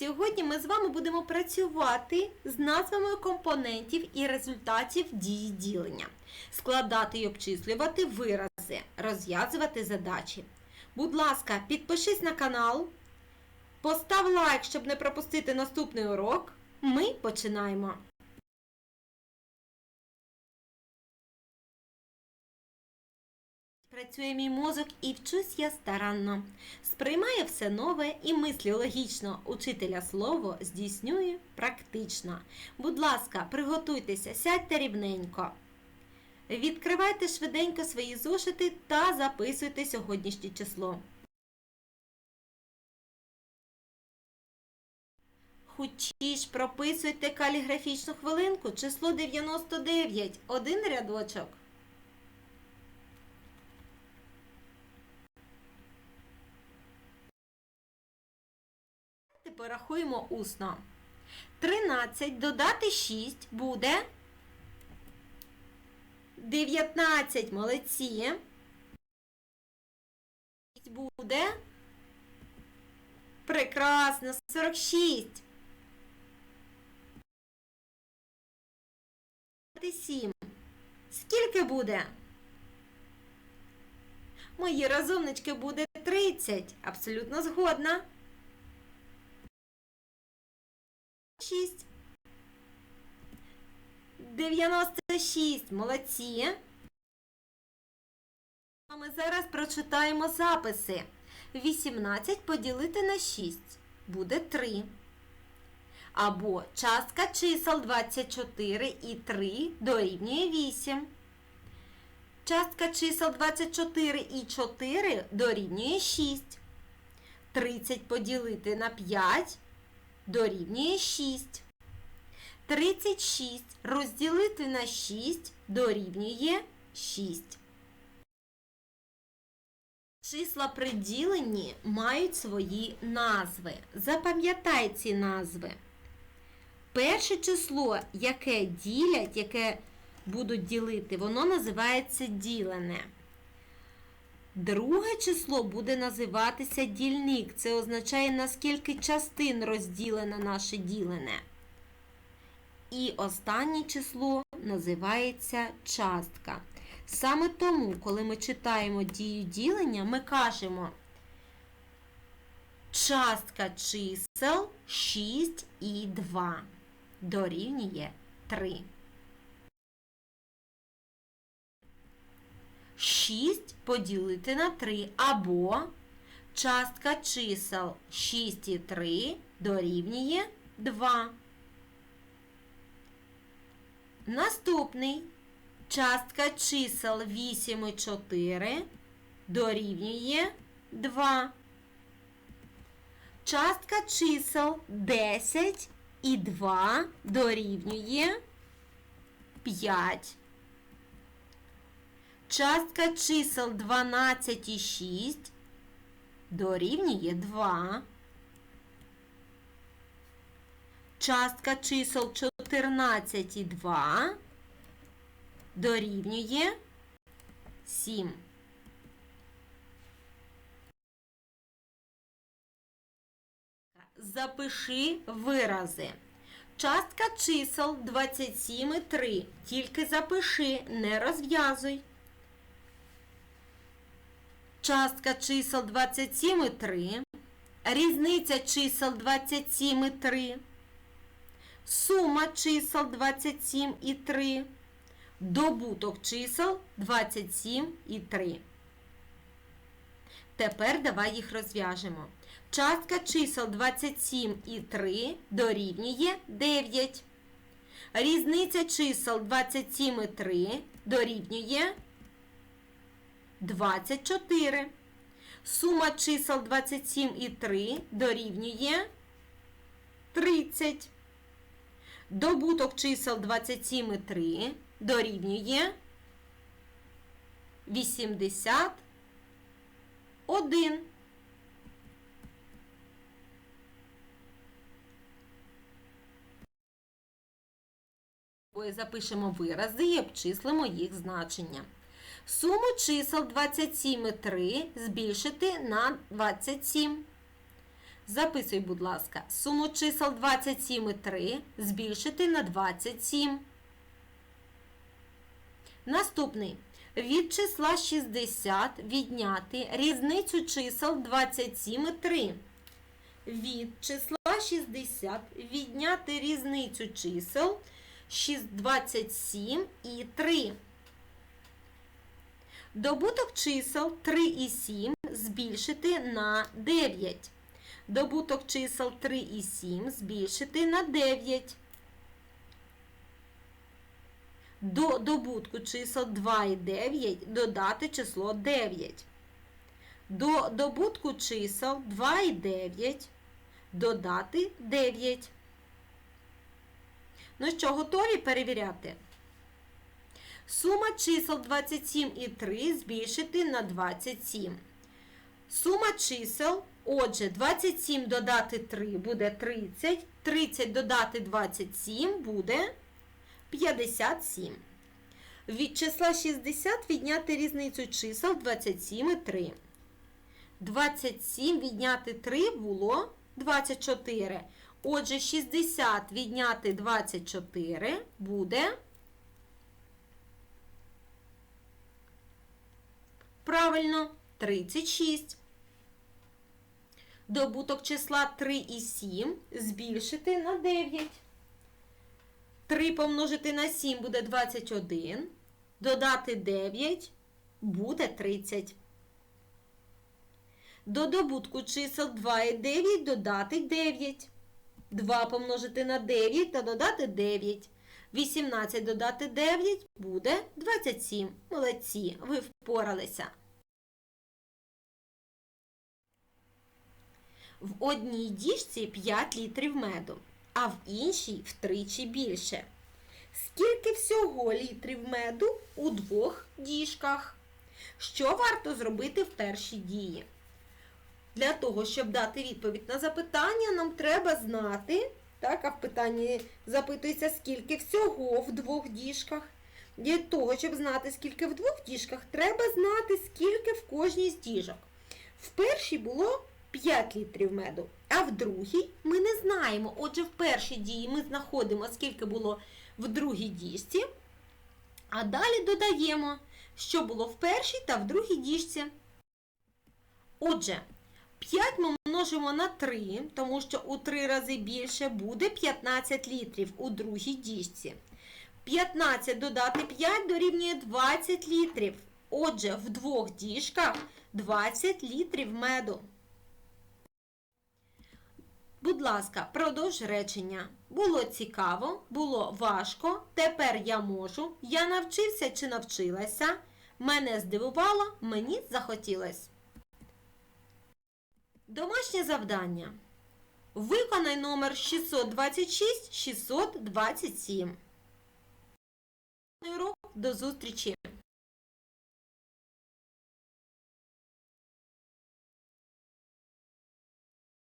Сьогодні ми з вами будемо працювати з назвами компонентів і результатів дії ділення, складати і обчислювати вирази, розв'язувати задачі. Будь ласка, підпишись на канал, постав лайк, щоб не пропустити наступний урок. Ми починаємо. Працює мій мозок і вчусь я старанно. Сприймає все нове і мислі логічно. Учителя слово здійснює практично. Будь ласка, приготуйтеся, сядьте рівненько. Відкривайте швиденько свої зошити та записуйте сьогоднішнє число. Хучіш прописуйте каліграфічну хвилинку. Число 99. Один рядочок. Порахуємо усно. 13 додати 6 буде 19. Молодці. Буде прекрасно 46. 7. Скільки буде? Мої розумнички буде 30. Абсолютно згодна. 6. 96. Молодці. А ми зараз прочитаємо записи. 18 поділити на 6 буде 3. Або частка чисел 24 і 3 дорівнює 8. Частка чисел 24 і 4 дорівнює 6. 30 поділити на 5 дорівнює 6. 36 розділити на 6 дорівнює 6. Числа при діленні мають свої назви. Запам'ятай ці назви. Перше число, яке ділять, яке будуть ділити, воно називається ділене. Друге число буде називатися дільник. Це означає, наскільки частин розділене наше ділене. І останнє число називається частка. Саме тому, коли ми читаємо дію ділення, ми кажемо частка чисел 6 і 2 дорівнює 3. 6 поділити на 3 або частка чисел 6 і 3 дорівнює 2. Наступний частка чисел 8 і 4 дорівнює 2. Частка чисел 10 і 2 дорівнює 5. Частка чисел 12 і 6 дорівнює 2. Частка чисел 14 і 2 дорівнює 7. Запиши вирази. Частка чисел 27 і 3. Тільки запиши, не розв'язуй. Частка чисел 27 і 3. Різниця чисел 27 і 3. Сума чисел 27 і 3. Добуток чисел 27 і 3. Тепер давай їх розв'яжемо. Частка чисел 27 і 3 дорівнює 9. Різниця чисел 27 і 3 дорівнює 24. Сума чисел 27 і 3 дорівнює 30. Добуток чисел 27 і 3 дорівнює 81. Запишемо вирази і обчислимо їх значення. Суму чисел 27 і 3 збільшити на 27. Записуй, будь ласка, суму чисел 27 і 3 збільшити на 27. Наступний. Від числа 60 відняти різницю чисел 27 і 3. Від числа 60 відняти різницю чисел 6, 27 і 3. Добуток чисел 3 і 7 збільшити на 9. Добуток чисел 3 і 7 збільшити на 9. До добутку чисел 2 і 9 додати число 9. До добутку чисел 2 і 9 додати 9. Ну що, готові перевіряти? Сума чисел 27 і 3 збільшити на 27. Сума чисел, отже, 27 додати 3 буде 30, 30 додати 27 буде 57. Від числа 60 відняти різницю чисел 27 і 3. 27 відняти 3 було 24. Отже, 60 відняти 24 буде. Правильно, 36. Добуток числа 3 і 7 збільшити на 9. 3 помножити на 7 буде 21. Додати 9 буде 30. До добутку чисел 2 і 9 додати 9. 2 помножити на 9 та додати 9. 18 додати 9 буде 27. Молодці, ви впоралися. В одній діжці 5 літрів меду, а в іншій втричі більше. Скільки всього літрів меду у двох діжках? Що варто зробити в першій дії? Для того, щоб дати відповідь на запитання, нам треба знати, так, а в питанні запитується, скільки всього в двох діжках. Для того, щоб знати, скільки в двох діжках, треба знати, скільки в кожній з діжок. В першій було 5 літрів меду, а в другій ми не знаємо. Отже, в першій дії ми знаходимо, скільки було в другій діжці, а далі додаємо, що було в першій та в другій діжці. Отже, 5 ми множимо на 3, тому що у 3 рази більше буде 15 літрів у другій діжці. 15 додати 5 дорівнює 20 літрів. Отже, в двох діжках 20 літрів меду. Будь ласка, продовж речення. Було цікаво, було важко. Тепер я можу. Я навчився чи навчилася. Мене здивувало, мені захотілось. Домашнє завдання. Виконай номер 626 627. Урок. До зустрічі!